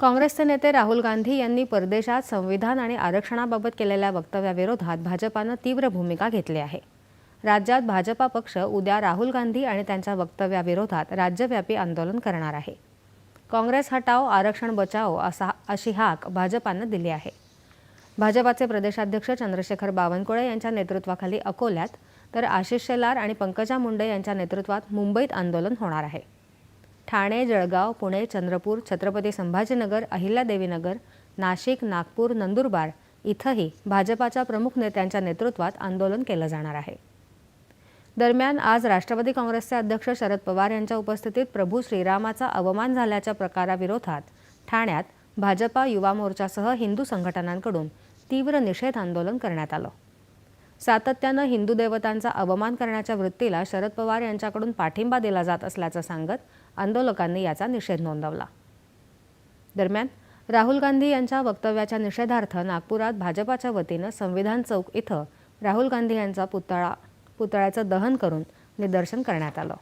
काँग्रेसचे नेते राहुल गांधी यांनी परदेशात संविधान आणि आरक्षणाबाबत केलेल्या वक्तव्याविरोधात भाजपानं तीव्र भूमिका घेतली आहे. राज्यात भाजपा पक्ष उद्या राहुल गांधी आणि त्यांच्या वक्तव्याविरोधात राज्यव्यापी आंदोलन करणार आहे. काँग्रेस हटाव आरक्षण बचाओ असा अशी हाक भाजपानं दिली आहे. भाजपाचे प्रदेशाध्यक्ष चंद्रशेखर बावनकुळे यांच्या नेतृत्वाखाली अकोल्यात तर आशिष शेलार आणि पंकजा मुंडे यांच्या नेतृत्वात मुंबईत आंदोलन होणार आहे. ठाणे जळगाव पुणे चंद्रपूर छत्रपती संभाजीनगर अहिल्यादेवीनगर नाशिक नागपूर नंदुरबार इथंही भाजपाच्या प्रमुख नेत्यांच्या नेतृत्वात आंदोलन केलं जाणार आहे. दरम्यान आज राष्ट्रवादी काँग्रेसचे अध्यक्ष शरद पवार यांच्या उपस्थितीत प्रभू श्रीरामाचा अवमान झाल्याच्या प्रकाराविरोधात ठाण्यात भाजपा युवा मोर्चासह हिंदू संघटनांकडून तीव्र निषेध आंदोलन करण्यात आलं. सातत्यानं हिंदू देवतांचा अवमान करण्याच्या वृत्तीला शरद पवार यांच्याकडून पाठिंबा दिला जात असल्याचं सांगत आंदोलकांनी याचा निषेध नोंदवला. दरम्यान राहुल गांधी यांच्या वक्तव्याच्या निषेधार्थ नागपुरात भाजपाच्या वतीनं संविधान चौक इथं राहुल गांधी यांचा पुतळा पुतळ्याचं दहन करून निदर्शन करण्यात आलं.